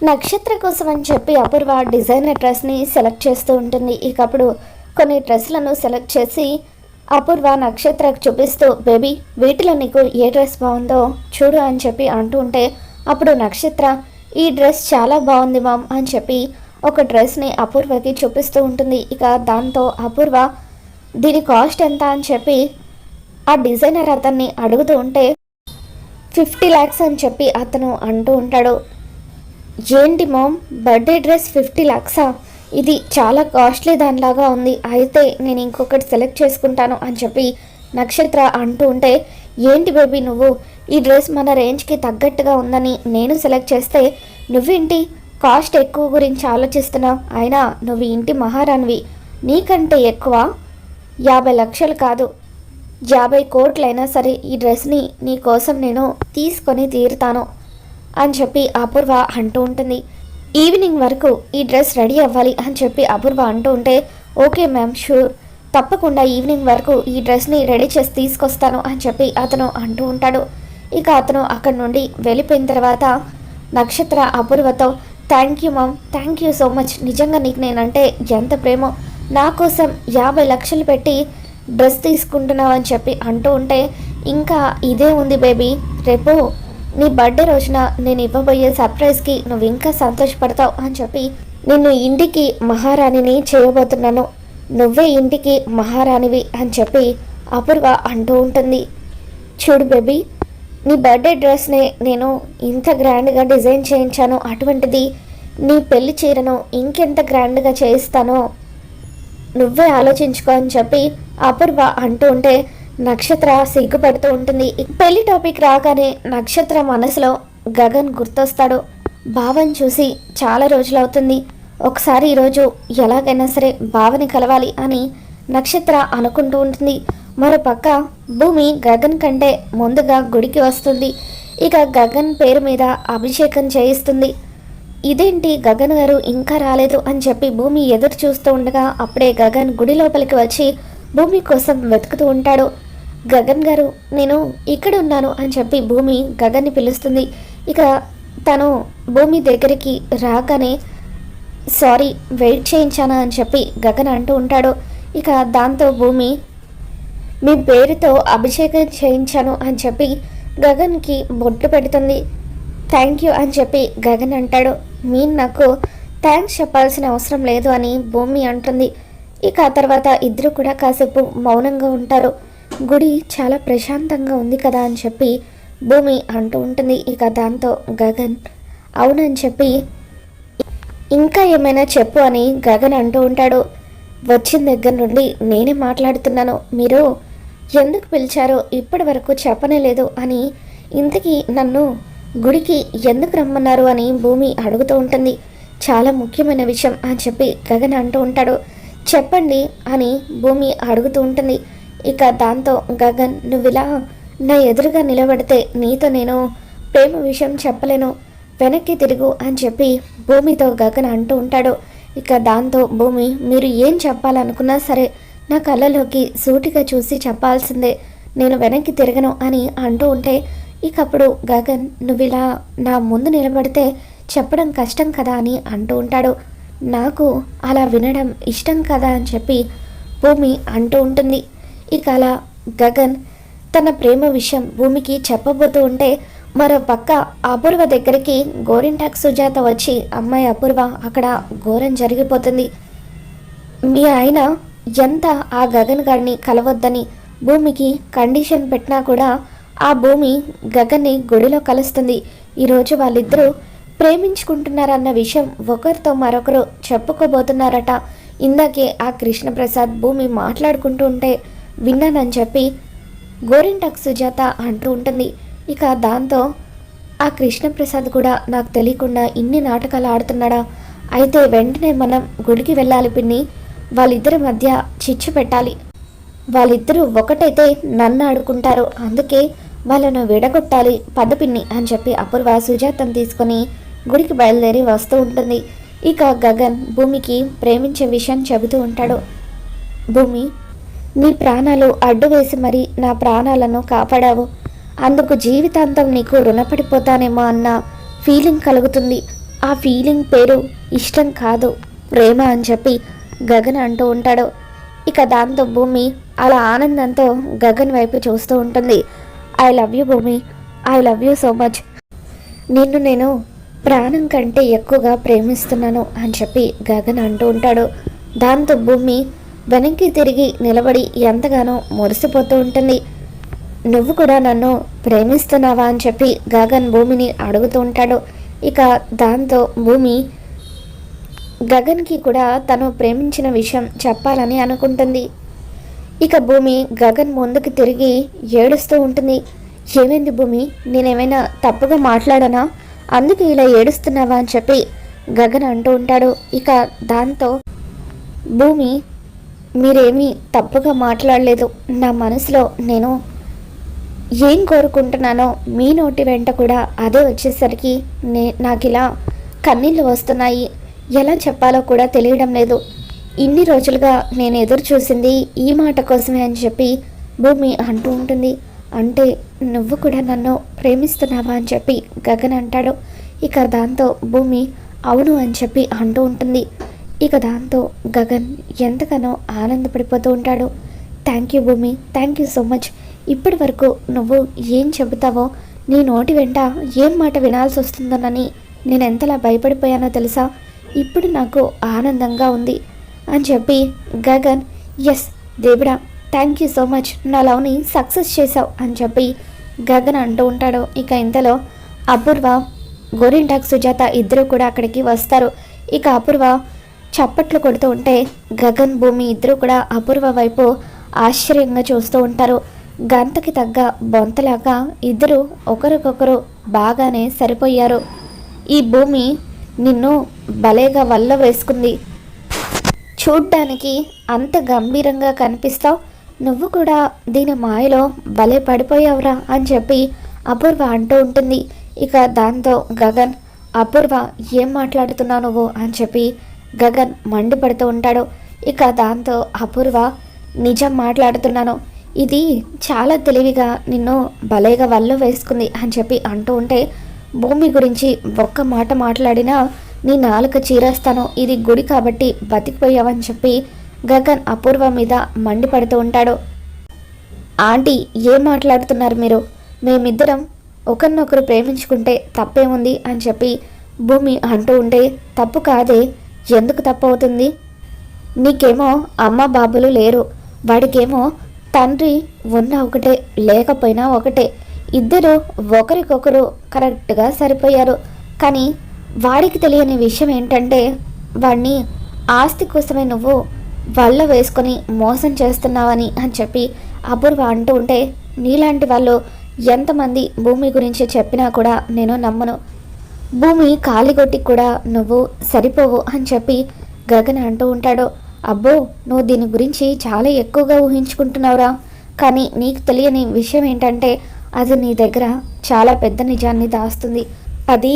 నక్షత్ర కోసం అని చెప్పి అపూర్వ డిజైనర్ డ్రెస్ని సెలెక్ట్ చేస్తూ ఉంటుంది. ఇకప్పుడు కొన్ని డ్రెస్లను సెలెక్ట్ చేసి అపూర్వ నక్షత్రకు చూపిస్తూ బేబీ వీటిలో నీకు ఏ డ్రెస్ బాగుందో చూడు అని చెప్పి అంటూ ఉంటే అప్పుడు నక్షత్ర ఈ డ్రెస్ చాలా బాగుంది మామ్ అని చెప్పి ఒక డ్రెస్ని అపూర్వకి చూపిస్తూ ఉంటుంది. ఇక దాంతో అపూర్వ దీని కాస్ట్ ఎంత? అని చెప్పి ఆ డిజైనర్ అతన్ని అడుగుతూ ఉంటే ఫిఫ్టీ ల్యాక్స్ అని చెప్పి అతను అంటూ ఉంటాడు. ఏంటి మామ్ బర్త్డే డ్రెస్ ఫిఫ్టీ ల్యాక్సా ఇది చాలా కాస్ట్లీ దానిలాగా ఉంది. అయితే నేను ఇంకొకటి సెలెక్ట్ చేసుకుంటాను అని చెప్పి నక్షత్ర అంటూ ఉంటే ఏంటి బేబీ నువ్వు? ఈ డ్రెస్ మన రేంజ్కి తగ్గట్టుగా ఉందని నేను సెలెక్ట్ చేస్తే నువ్వేంటి కాస్ట్ ఎక్కువ గురించి ఆలోచిస్తున్నావు? అయినా నువ్వు ఇంటి మహారాణివి. నీకంటే ఎక్కువ యాభై లక్షలు కాదు. యాభై కోట్లైనా సరే ఈ డ్రెస్ని నీ కోసం నేను తీసుకొని తీరుతాను. అని చెప్పి అపూర్వ అంటూ ఉంటుంది. ఈవినింగ్ వరకు ఈ డ్రెస్ రెడీ అవ్వాలి అని చెప్పి అపూర్వ అంటూ ఉంటే ఓకే మ్యామ్ షూర్. తప్పకుండా ఈవినింగ్ వరకు ఈ డ్రెస్ని రెడీ చేసి తీసుకొస్తాను అని చెప్పి అతను అంటూ ఉంటాడు. ఇక అతను అక్కడి నుండి వెళ్ళిపోయిన తర్వాత Nakshatra అపూర్వతో thank you mom thank you so much. నిజంగా నీకు నేనంటే ఎంత ప్రేమో. నా కోసం యాభై లక్షలు పెట్టి డ్రెస్ తీసుకుంటున్నావు అని చెప్పి అంటూ ఉంటే ఇంకా ఇదే ఉంది బేబీ. రేపు నీ బర్త్డే రోజున నేను ఇవ్వబోయే సర్ప్రైజ్కి నువ్వు ఇంకా సంతోషపడతావు అని చెప్పి నిన్ను ఇంటికి మహారాణిని చేయబోతున్నాను. నువ్వే ఇంటికి మహారాణివి అని చెప్పి అపూర్వ అంటూ ఉంటుంది. చూడు బేబీ నీ బర్త్డే డ్రెస్నే నేను ఇంత గ్రాండ్గా డిజైన్ చేయించాను. అటువంటిది నీ పెళ్ళి చీరను ఇంకెంత గ్రాండ్గా చేయిస్తానో నువ్వే ఆలోచించుకో అని చెప్పి అపూర్వ అంటూ ఉంటే నక్షత్ర సిగ్గుపడుతూ ఉంటుంది. పెళ్ళి టాపిక్ రాగానే నక్షత్ర మనసులో గగన్ గుర్తొస్తాడు. భావం చూసి చాలా రోజులవుతుంది. ఒకసారి ఈరోజు ఎలాగైనా సరే భావని కలవాలి అని నక్షత్ర అనుకుంటూ ఉంటుంది. మరోపక్క భూమి గగన్ కంటే ముందుగా గుడికి వస్తుంది. ఇక గగన్ పేరు మీద అభిషేకం చేయిస్తుంది. ఇదేంటి గగన్ గారు ఇంకా రాలేదు అని చెప్పి భూమి ఎదురు చూస్తూ ఉండగా అప్పుడే గగన్ గుడి లోపలికి వచ్చి భూమి కోసం వెతుకుతూ ఉంటాడు. గగన్ గారు నేను ఇక్కడ ఉన్నాను అని చెప్పి భూమి గగన్ని పిలుస్తుంది. ఇక తను భూమి దగ్గరికి రాగానే సారీ వెయిట్ చేయించాను? అని చెప్పి గగన్ అంటూ ఉంటాడు. ఇక దాంతో భూమి మీ పేరుతో అభిషేకం చేయించాను అని చెప్పి గగన్కి బొట్టు పెడుతుంది. థ్యాంక్ యూ అని చెప్పి గగన్ అంటాడు. మీరు నాకు థ్యాంక్స్ చెప్పాల్సిన అవసరం లేదు అని భూమి అంటుంది. ఇక ఆ తర్వాత ఇద్దరు కూడా కాసేపు మౌనంగా ఉంటారు. గుడి చాలా ప్రశాంతంగా ఉంది కదా అని చెప్పి భూమి అంటూ ఉంటుంది. ఇక దాంతో గగన్ అవునని చెప్పి ఇంకా ఏమైనా చెప్పు అని గగన్ అంటూ ఉంటాడు. వచ్చిన దగ్గర నుండి నేనే మాట్లాడుతున్నాను. మీరు ఎందుకు పిలిచారో ఇప్పటి వరకు చెప్పనే లేదు అని ఇంతకీ నన్ను గుడికి ఎందుకు రమ్మన్నారు అని భూమి అడుగుతూ ఉంటుంది. చాలా ముఖ్యమైన విషయం అని చెప్పి గగన్ అంటూ ఉంటాడు. చెప్పండి అని భూమి అడుగుతూ ఉంటుంది. ఇక దాంతో గగన్ నువ్వు ఇలా నా ఎదురుగా నిలబడితే నీతో నేను ప్రేమ విషయం చెప్పలేను. వెనక్కి తిరుగు అని చెప్పి భూమితో గగన్ అంటూ ఉంటాడు. ఇక దాంతో భూమి మీరు ఏం చెప్పాలనుకున్నా సరే నా కళ్ళలోకి సూటిగా చూసి చెప్పాల్సిందే. నేను వెనక్కి తిరగను అని అంటూ ఉంటే ఇకప్పుడు గగన్ నువ్వు ఇలా నా ముందు నిలబడితే చెప్పడం కష్టం కదా అని అంటూ ఉంటాడు. నాకు అలా వినడం ఇష్టం కదా అని చెప్పి భూమి అంటూ ఉంటుంది. ఇక అలా గగన్ తన ప్రేమ విషయం భూమికి చెప్పబోతూ ఉంటే మరో పక్క అపూర్వ దగ్గరికి గోరింటాక్ సుజాత వచ్చి అమ్మాయి అపూర్వ అక్కడ ఘోరం జరిగిపోతుంది. మీ ఆయన ఎంత ఆ గగన్ గారిని కలవద్దని భూమికి కండిషన్ పెట్టినా కూడా ఆ భూమి గగన్ని గుడిలో కలుస్తుంది. ఈరోజు వాళ్ళిద్దరూ ప్రేమించుకుంటున్నారన్న విషయం ఒకరితో మరొకరు చెప్పుకోబోతున్నారట. ఇందాకే ఆ కృష్ణప్రసాద్ భూమి మాట్లాడుకుంటూ ఉంటే విన్నానని చెప్పి గోరింటాక్ సుజాత అంటూ ఉంటుంది. ఇక దాంతో ఆ కృష్ణప్రసాద్ కూడా నాకు తెలియకుండా ఇన్ని నాటకాలు ఆడుతున్నాడా? అయితే వెంటనే మనం గుడికి వెళ్ళాలి పిన్ని. వాళ్ళిద్దరి మధ్య చిచ్చు పెట్టాలి. వాళ్ళిద్దరూ ఒకటైతే నన్ను ఆడుకుంటారు. అందుకే వాళ్ళను విడగొట్టాలి. పద పిన్ని అని చెప్పి అపూర్వ సుజాతను తీసుకొని గుడికి బయలుదేరి వస్తూ ఉంటుంది. ఇక గగన్ భూమికి ప్రేమించే విషయం చెబుతూ ఉంటాడు. భూమి నీ ప్రాణాలు అడ్డు వేసి మరి నా ప్రాణాలను కాపాడావు. అందుకు జీవితాంతం నీకు రుణపడిపోతానేమో అన్న ఫీలింగ్ కలుగుతుంది. ఆ ఫీలింగ్ పేరు ఇష్టం కాదు ప్రేమ అని చెప్పి గగన్ అంటూ ఉంటాడు. ఇక దాంతో భూమి అలా ఆనందంతో గగన్ వైపు చూస్తూ ఉంటుంది. I love you Bhoomi I love you so much. నిన్ను నేను ప్రాణం కంటే ఎక్కువగా ప్రేమిస్తున్నాను అని చెప్పి గగన్ అంటూ ఉంటాడు. దాంతో భూమి వెనక్కి తిరిగి నిలబడి ఎంతగానో మురిసిపోతూ ఉంటుంది. నువ్వు కూడా నన్ను ప్రేమిస్తున్నావా? అని చెప్పి గగన్ భూమిని అడుగుతూ ఉంటాడు. ఇక దాంతో భూమి గగన్కి కూడా తను ప్రేమించిన విషయం చెప్పాలని అనుకుంటుంది. ఇక భూమి గగన్ ముందుకు తిరిగి ఏడుస్తూ ఉంటుంది. ఏమైంది భూమి? నేనేమైనా తప్పుగా మాట్లాడానా? అందుకే ఇలా ఏడుస్తున్నావా? అని చెప్పి గగన్ అంటూ ఉంటాడు. ఇక దాంతో భూమి మీరేమీ తప్పుగా మాట్లాడలేదు. నా మనసులో నేను ఏం కోరుకుంటున్నానో మీ నోటి వెంట కూడా అదే వచ్చేసరికి నే నాకు ఇలా కన్నీళ్ళు వస్తున్నాయి. ఎలా చెప్పాలో కూడా తెలియడం లేదు. ఇన్ని రోజులుగా నేను ఎదురు చూసింది ఈ మాట కోసమే అని చెప్పి భూమి అంటూ ఉంటుంది. అంటే నువ్వు కూడా నన్ను ప్రేమిస్తున్నావా అని చెప్పి గగన్ అంటాడు. ఇక దాంతో భూమి అవును అని చెప్పి అంటూ ఉంటుంది. ఇక దాంతో గగన్ ఎంతగానో ఆనందపడిపోతూ ఉంటాడు. Thank you Bhoomi thank you so much. ఇప్పటి వరకు నువ్వు ఏం చెబుతావో నీ నోటి వెంట ఏం మాట వినాల్సి వస్తుందోనని నేను ఎంతలా భయపడిపోయానో తెలుసా? ఇప్పుడు నాకు ఆనందంగా ఉంది. అని చెప్పి గగన్ ఎస్ దేవుడా థ్యాంక్ యూ సో మచ్. నా లవ్ని సక్సెస్ చేసావు అని చెప్పి గగన్ అంటూ ఉంటాడు. ఇక ఇంతలో అపూర్వ గోరింటాక్ సుజాత ఇద్దరు కూడా అక్కడికి వస్తారు. ఇక అపూర్వ చప్పట్లు కొడుతూ ఉంటే గగన్ భూమి ఇద్దరు కూడా అపూర్వ వైపు ఆశ్చర్యంగా చూస్తూ ఉంటారు. గంతకి తగ్గ బొంతలాగా ఇద్దరు ఒకరికొకరు బాగానే సరిపోయారు. ఈ భూమి నిన్ను భలేగా వల్ల వేసుకుంది. చూడ్డానికి అంత గంభీరంగా కనిపిస్తావు. నువ్వు కూడా దీని మాయలో భలే పడిపోయావురా అని చెప్పి అపూర్వ అంటూ ఉంటుంది. ఇక దాంతో గగన్ అపూర్వ ఏం మాట్లాడుతున్నావు నువ్వు? అని చెప్పి గగన్ మండిపడుతూ ఉంటాడు. ఇక దాంతో అపూర్వ నిజం మాట్లాడుతున్నాను. ఇది చాలా తెలివిగా నిన్ను భలేగా వల్ల వేసుకుంది అని చెప్పి అంటూ ఉంటే భూమి గురించి ఒక్క మాట మాట్లాడినా నీ నాలుక చీరేస్తాను. ఇది గుడి కాబట్టి బతికిపోయావని చెప్పి గగన్ అపూర్వ మీద మండిపడుతూ ఉంటాడు. ఆంటీ ఏం మాట్లాడుతున్నారు మీరు? మేమిద్దరం ఒకరినొకరు ప్రేమించుకుంటే తప్పేముంది అని చెప్పి భూమి అంటూ ఉంటే తప్పు కాదే. ఎందుకు తప్పు అవుతుంది నీకేమో అమ్మ బాబులు లేరు. వాడికేమో తండ్రి ఉన్న ఒకటే లేకపోయినా ఒకటే. ఇద్దరు ఒకరికొకరు కరెక్ట్గా సరిపోయారు. కానీ వాడికి తెలియని విషయం ఏంటంటే వాడిని ఆస్తి కోసమే నువ్వు వల్ల వేసుకొని మోసం చేస్తున్నావని అని చెప్పి అపూర్వ అంటూ ఉంటే నీలాంటి వాళ్ళు ఎంతమంది భూమి గురించి చెప్పినా కూడా నేను నమ్మను. భూమి కాలిగొట్టి కూడా నువ్వు సరిపోవు అని చెప్పి గగన్ అంటూ ఉంటాడు. అబ్బో నువ్వు దీని గురించి చాలా ఎక్కువగా ఊహించుకుంటున్నావురా. కానీ నీకు తెలియని విషయం ఏంటంటే అది నీ దగ్గర చాలా పెద్ద నిజాన్ని దాస్తుంది. అది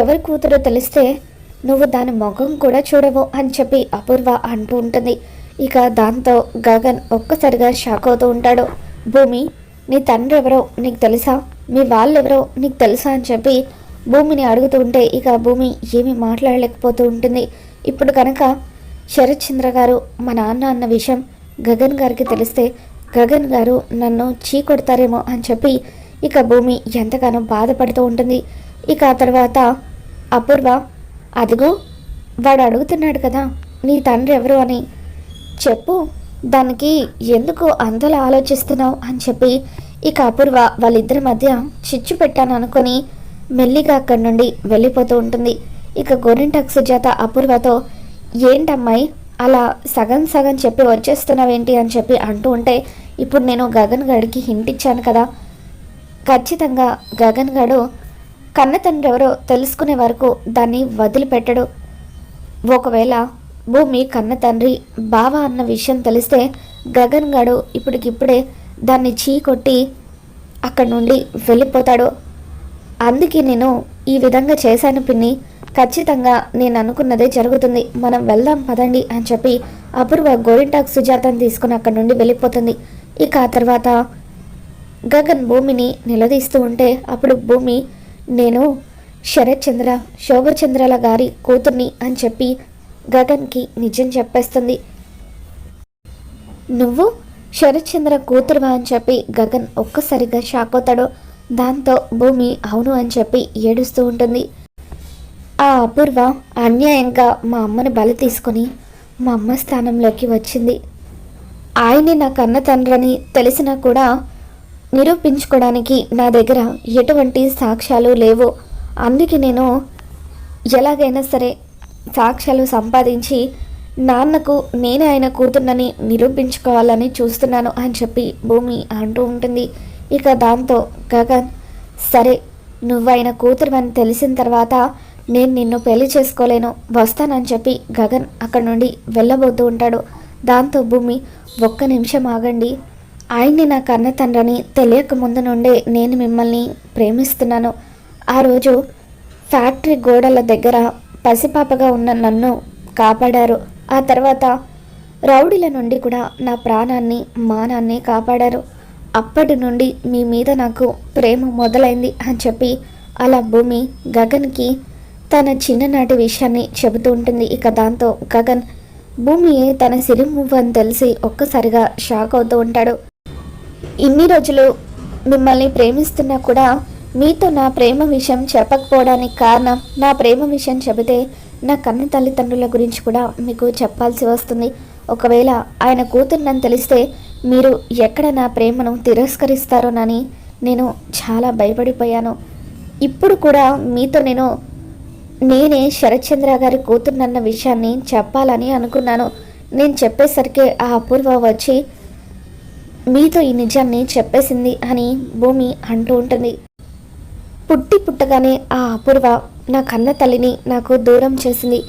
ఎవరి కూతురో తెలిస్తే నువ్వు దాని ముఖం కూడా చూడవు అని చెప్పి అపూర్వ అంటూ ఉంటుంది. ఇక దాంతో గగన్ ఒక్కసారిగా షాక్ అవుతూ ఉంటాడు. భూమి నీ తండ్రి ఎవరో నీకు తెలుసా? మీ వాళ్ళెవరో నీకు తెలుసా అని చెప్పి భూమిని అడుగుతూ ఉంటే ఇక భూమి ఏమీ మాట్లాడలేకపోతూ ఉంటుంది. ఇప్పుడు కనుక శరత్చంద్ర గారు మా నాన్న అన్న విషయం గగన్ గారికి తెలిస్తే గగన్ గారు నన్ను చీకొడతారేమో అని చెప్పి ఇక భూమి ఎంతగానో బాధపడుతూ ఉంటుంది. ఇక ఆ తర్వాత అపూర్వ అదిగో వాడు అడుగుతున్నాడు కదా నీ తండ్రి ఎవరు అని చెప్పు దానికి ఎందుకు అంతలా ఆలోచిస్తున్నావు అని చెప్పి ఇక అపూర్వ వాళ్ళిద్దరి మధ్య చిచ్చు పెట్టాను అనుకొని మెల్లిగా అక్కడి నుండి వెళ్ళిపోతూ ఉంటుంది. ఇక గోరింటాక్ సుజాత అపూర్వతో ఏంటమ్మాయి అలా సగం సగం చెప్పి వచ్చేస్తున్నావేంటి? అని చెప్పి అంటూ ఉంటే ఇప్పుడు నేను గగన్ గడికి హింట్ ఇచ్చాను కదా. ఖచ్చితంగా గగన్ గడు కన్న తండ్రి ఎవరో తెలుసుకునే వరకు దాన్ని వదిలిపెట్టడు. ఒకవేళ భూమి కన్న తండ్రి బావ అన్న విషయం తెలిస్తే గగన్ గడు ఇప్పటికిప్పుడే దాన్ని చీ కొట్టి అక్కడి నుండి వెళ్ళిపోతాడు. అందుకే నేను ఈ విధంగా చేశాను పిన్ని. ఖచ్చితంగా నేను అనుకున్నదే జరుగుతుంది. మనం వెళ్దాం పదండి అని చెప్పి అపూర్వ గోరింటాక్ సుజాతను తీసుకుని అక్కడి నుండి వెళ్ళిపోతుంది. ఇక ఆ తర్వాత గగన్ భూమిని నిలదీస్తూ ఉంటే అప్పుడు భూమి నేను శరత్ చంద్ర శోభచంద్రల గారి కూతుర్ని అని చెప్పి గగన్కి నిజం చెప్పేస్తుంది. నువ్వు శరత్చంద్ర కూతురువా అని చెప్పి గగన్ ఒక్కసారిగా షాక్ అవుతాడు. దాంతో భూమి అవును అని చెప్పి ఏడుస్తూ ఉంటుంది. ఆ అపూర్వ అన్యాయంగా మా అమ్మని బలి తీసుకొని మా అమ్మ స్థానంలోకి వచ్చింది. ఆయనే నా కన్న తండ్రని తెలిసినా కూడా నిరూపించుకోవడానికి నా దగ్గర ఎటువంటి సాక్ష్యాలు లేవు. అందుకే నేను ఎలాగైనా సరే సాక్ష్యాలు సంపాదించి నాన్నకు నేనే ఆయన కూతుర్నని నిరూపించుకోవాలని చూస్తున్నాను అని చెప్పి భూమి అంటూ ఉంటుంది. ఇక దాంతో గగన్ సరే నువ్వైన కూతురువని తెలిసిన తర్వాత నేను నిన్ను పెళ్ళి చేసుకోలేను వస్తానని చెప్పి గగన్ అక్కడ నుండి వెళ్ళబోతూ ఉంటాడు. దాంతో భూమి ఒక్క నిమిషం ఆగండి. ఆయన్ని నా కన్న తండ్రని తెలియక ముందు నుండే నేను మిమ్మల్ని ప్రేమిస్తున్నాను. ఆ రోజు ఫ్యాక్టరీ గోడల దగ్గర పసిపాపగా ఉన్న నన్ను కాపాడారు. ఆ తర్వాత రౌడీల నుండి కూడా నా ప్రాణాన్ని మానాన్ని కాపాడారు. అప్పటి నుండి మీ మీద నాకు ప్రేమ మొదలైంది అని చెప్పి అలా భూమి గగన్కి తన చిన్ననాటి విషయాన్ని చెబుతూ ఉంటుంది. ఇక దాంతో గగన్ భూమి తన సిరిమువ్వు అని తెలిసి ఒక్కసారిగా షాక్ అవుతూ ఉంటాడు. ఇన్ని రోజులు మిమ్మల్ని ప్రేమిస్తున్నా కూడా మీతో నా ప్రేమ విషయం చెప్పకపోవడానికి కారణం నా ప్రేమ విషయం చెబితే నా కన్న తల్లిదండ్రుల గురించి కూడా మీకు చెప్పాల్సి వస్తుంది. ఒకవేళ ఆయన కూతుర్నని తెలిస్తే మీరు ఎక్కడ నా ప్రేమను తిరస్కరిస్తారోనని నేను చాలా భయపడిపోయాను. ఇప్పుడు కూడా మీతో నేను నేనే శరత్చంద్ర గారి కూతురునన్న విషయాన్ని చెప్పాలని అనుకున్నాను. నేను చెప్పేసరికి ఆ అపూర్వ వచ్చి మీతో ఈ నిజాన్ని చెప్పేసింది అని భూమి అంటూ ఉంటుంది. పుట్టి పుట్టగానే ఆ అపూర్వ నా కన్న తల్లిని నాకు దూరం చేసింది.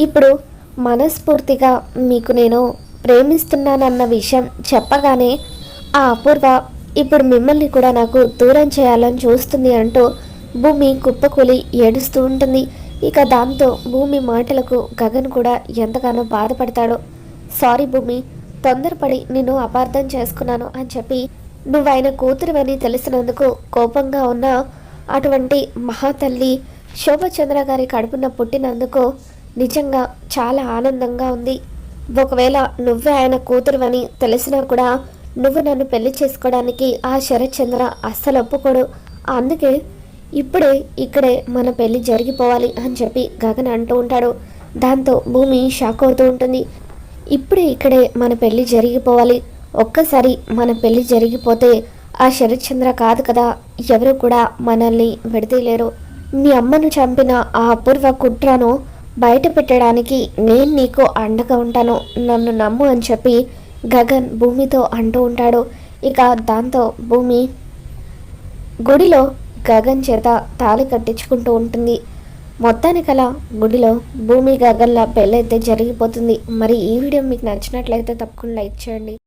ఇప్పుడు మనస్ఫూర్తిగా మీకు నేను ప్రేమిస్తున్నానన్న విషయం చెప్పగానే ఆ అపూర్వ ఇప్పుడు మిమ్మల్ని కూడా నాకు దూరం చేయాలని చూస్తుంది అంటూ భూమి కుప్పకూలి ఏడుస్తూ ఉంటుంది. ఇక దాంతో భూమి మాటలకు గగన్ కూడా ఎంతగానో బాధపడతాడు. సారీ భూమి తొందరపడి నిన్ను అపార్థం చేసుకున్నాను అని చెప్పి నువ్వు ఆయన కూతురువని తెలిసినందుకు కోపంగా ఉన్న అటువంటి మహాతల్లి శోభచంద్ర గారి కడుపున పుట్టినందుకు నిజంగా చాలా ఆనందంగా ఉంది. ఒకవేళ నువ్వే ఆయన కూతురువని తెలిసినా కూడా నువ్వు నన్ను పెళ్ళి చేసుకోవడానికి ఆ శరత్చంద్ర అస్సలు ఒప్పుకోడు. అందుకే ఇప్పుడే ఇక్కడే మన పెళ్ళి జరిగిపోవాలి అని చెప్పి గగన్ అంటూ ఉంటాడు. దాంతో భూమి షాక్ అవుతూ ఉంటుంది. ఇప్పుడే ఇక్కడే మన పెళ్ళి జరిగిపోవాలి. ఒక్కసారి మన పెళ్ళి జరిగిపోతే ఆ శరత్చంద్ర కాదు కదా ఎవరు కూడా మనల్ని విడదీయలేరు. మీ అమ్మను చంపిన ఆ అపూర్వ కుట్రను బయట పెట్టడానికి నేను నీకు అండగా ఉంటాను. నన్ను నమ్ము అని చెప్పి గగన్ భూమితో అంటూ ఉంటాడు. ఇక దాంతో భూమి గుడిలో గగన్ చేత తాళి కట్టించుకుంటూ ఉంటుంది. మొత్తానికలా గుడిలో భూమి గగన్ల పెళ్ళైతే జరిగిపోతుంది. మరి ఈ వీడియో మీకు నచ్చినట్లయితే తప్పకుండా లైక్ చేయండి.